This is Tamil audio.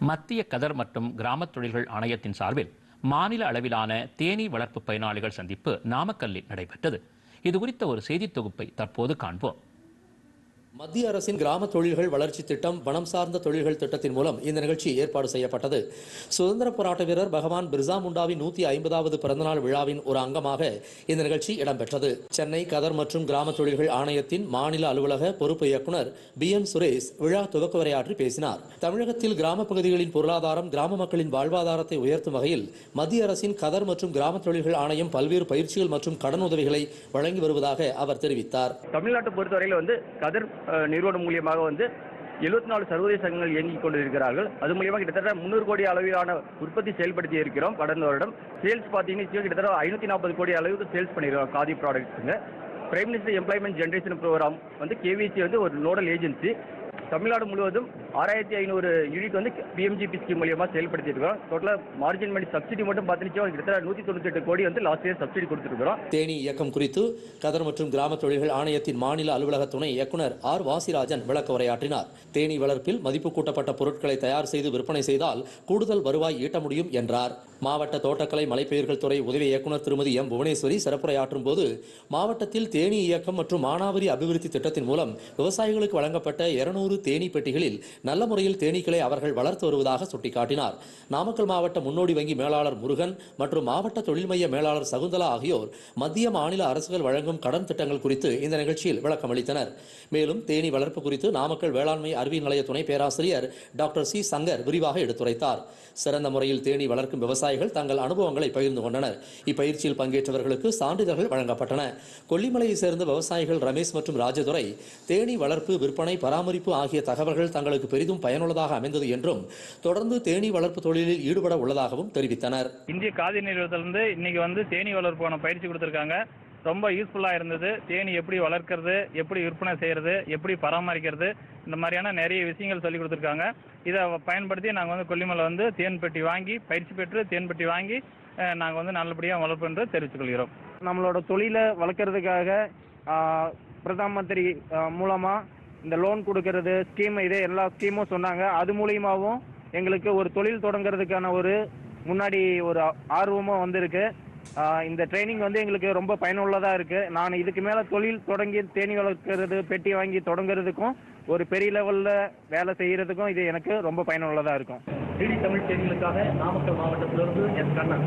மத்திய கதர் மற்றும் கிராமத் தொழில்கள் ஆணையத்தின் சார்பில் மாநில அளவிலான தேனீ வளர்ப்பு பயனாளிகள் சந்திப்பு நாமக்கல்லில் நடைபெற்றது. இது குறித்த ஒரு செய்தித் தொகுப்பை தற்போது காண்போம். மத்திய அரசின் கிராம தொழில்கள் வளர்ச்சி திட்டம் வனம் சார்ந்த தொழில்கள் திட்டத்தின் மூலம் இந்த நிகழ்ச்சி ஏற்பாடு செய்யப்பட்டது. சுதந்திர போராட்ட வீரர் பகவான் பிர்சா முண்டாவின் நூத்தி ஐம்பதாவது பிறந்தநாள் விழாவின் ஒரு அங்கமாக இந்த நிகழ்ச்சி இடம்பெற்றது. சென்னை கதர் மற்றும் கிராம தொழில்கள் ஆணையத்தின் மாநில அலுவலக பொறுப்பு இயக்குனர் பி. எம் சுரேஷ் விழா துவக்க உரையாற்றி பேசினார். தமிழகத்தில் கிராம பகுதிகளின் பொருளாதாரம் கிராம மக்களின் வாழ்வாதாரத்தை உயர்த்தும் வகையில் மத்திய அரசின் கதர் மற்றும் கிராம தொழில்கள் ஆணையம் பல்வேறு பயிற்சிகள் மற்றும் கடன் உதவிகளை வழங்கி வருவதாக அவர் தெரிவித்தார். தமிழ்நாட்டை பொறுத்தவரையில் வந்து கதர் நிறுவனம் மூலியமாக வந்து எழுபத்தி நாலு சர்வதேச சங்கங்கள் இயங்கிக் கொண்டிருக்கிறார்கள். அது மூலியமாக கிட்டத்தட்ட முன்னூறு கோடி அளவிலான உற்பத்தி செயல்படுத்தி இருக்கிறோம் கடந்த வருடம். சேல்ஸ் பார்த்தீங்கன்னா கிட்டத்தட்ட ஐநூற்றி நாற்பது கோடி அளவுக்கு சேல்ஸ் பண்ணியிருக்கோம் Khadi ப்ராடக்ட்ஸுங்க prime minister employment generation programme வந்து கேவிசி வந்து ஒரு நோடல் ஏஜென்சி தமிழ்நாடு முழுவதும் ஆறாயிரத்தி ஐநூறு யூனிட் வந்து பிஎம்ஜிபி ஸ்கீம் மூலியமாக செயல்படுத்தி இருக்கோம். டோட்டலாக மார்ஜின் மணி சப்சிடி மட்டும் பார்த்துச்சோம் கிட்டத்தட்ட நூற்றி தொண்ணூற்றி எட்டு கோடி வந்து லாஸ்ட் இயர் சப்சிடி கொடுத்துருக்கிறோம் தேனி இயக்கம் குறித்து கதர் மற்றும் கிராம தொழில்கள் ஆணையத்தின் மாநில அலுவலக துணை இயக்குனர் ஆர் வாசிராஜன் விளக்க உரையாற்றினார். தேனி வளர்ப்பில் மதிப்பு கூட்டப்பட்ட பொருட்களை தயார் செய்து விற்பனை செய்தால் கூடுதல் வருவாய் ஈட்ட முடியும் என்றார். மாவட்ட தோட்டக்கலை மலைப்பயிர்கள் துறை உதவி இயக்குனர் திருமதி எம் புவனேஸ்வரி சிறப்புரையாற்றும் போது மாவட்டத்தில் தேனி இயக்கம் மற்றும் மானாவரி அபிவிருத்தி திட்டத்தின் மூலம் விவசாயிகளுக்கு வழங்கப்பட்ட இருநூறு தேனீ பெட்டிகளில் நல்ல முறையில் தேனீக்களை அவர்கள் வளர்த்து வருவதாக சுட்டிக்காட்டினார். நாமக்கல் மாவட்ட முன்னோடி வங்கி மேலாளர் முருகன் மற்றும் மாவட்ட தொழில் மைய மேலாளர் சகுந்தலா ஆகியோர் மத்திய மாநில அரசுகள் வழங்கும் கடன் திட்டங்கள் குறித்து இந்த நிகழ்ச்சியில் விளக்கம் அளித்தனர். மேலும் தேனி வளர்ப்பு குறித்து நாமக்கல் வேளாண்மை அறிவியல் நிலைய துணை பேராசிரியர் டாக்டர் சி. சங்கர் விரிவாக எடுத்துரைத்தார். சிறந்த முறையில் தேனீ வளர்க்கும் விவசாயிகள் தங்கள் அனுபவங்களை பகிர்ந்து கொண்டனர். இப்பயிற்சியில் பங்கேற்றவர்களுக்கு சான்றிதழ்கள் வழங்கப்பட்டன. கொல்லிமலையை சேர்ந்த விவசாயிகள் ரமேஷ் மற்றும் ராஜதுரை தேனி வளர்ப்பு விற்பனை பராமரிப்பு ஆகிய தகவல்கள் தங்களுக்கு பெரிதும் பயனுள்ளதாக அமைந்தது என்றும் தொடர்ந்து தேனீ வளர்ப்பு தொழிலில் ஈடுபட உள்ளதாகவும் தெரிவித்தனர். இந்திய காதி நிறுவனத்திலிருந்து இன்னைக்கு வந்து தேனி வளர்ப்பான பயிற்சி கொடுத்துருக்காங்க. ரொம்ப யூஸ்ஃபுல்லாக இருந்தது. தேனி எப்படி வளர்க்கறது எப்படி விற்பனை செய்கிறது எப்படி பராமரிக்கிறது இந்த மாதிரியான நிறைய விஷயங்கள் சொல்லி கொடுத்துருக்காங்க. இதை பயன்படுத்தி நாங்கள் வந்து கொல்லிமலை வந்து தேன் பெட்டி வாங்கி பயிற்சி பெற்று தேன் பெட்டி வாங்கி நாங்கள் வந்து நல்லபடியாக வளர்ப்பு என்று தெரிவித்துக் கொள்கிறோம். நம்மளோட தொழிலை வளர்க்குறதுக்காக பிரதான் மந்திரி மூலமாக இந்த லோன் கொடுக்கறது ஸ்கீம் இதே எல்லா ஸ்கீமும் சொன்னாங்க. அது மூலியமாகவும் எங்களுக்கு ஒரு தொழில் தொடங்குறதுக்கான ஒரு முன்னாடி ஒரு ஆர்வமும் வந்திருக்கு. இந்த ட்ரைனிங் வந்து எங்களுக்கு ரொம்ப பயனுள்ளதாக இருக்குது நான் இதுக்கு மேலே தொழில் தொடங்கி தேனி வளர்க்குறது பெட்டி வாங்கி தொடங்குறதுக்கும் ஒரு பெரிய லெவலில் வேலை செய்கிறதுக்கும் இது எனக்கு ரொம்ப பயனுள்ளதாக இருக்கும். தமிழ் செய்திகளுக்காக நாமக்கல் மாவட்டத்திலிருந்து எஸ் கண்ணன்.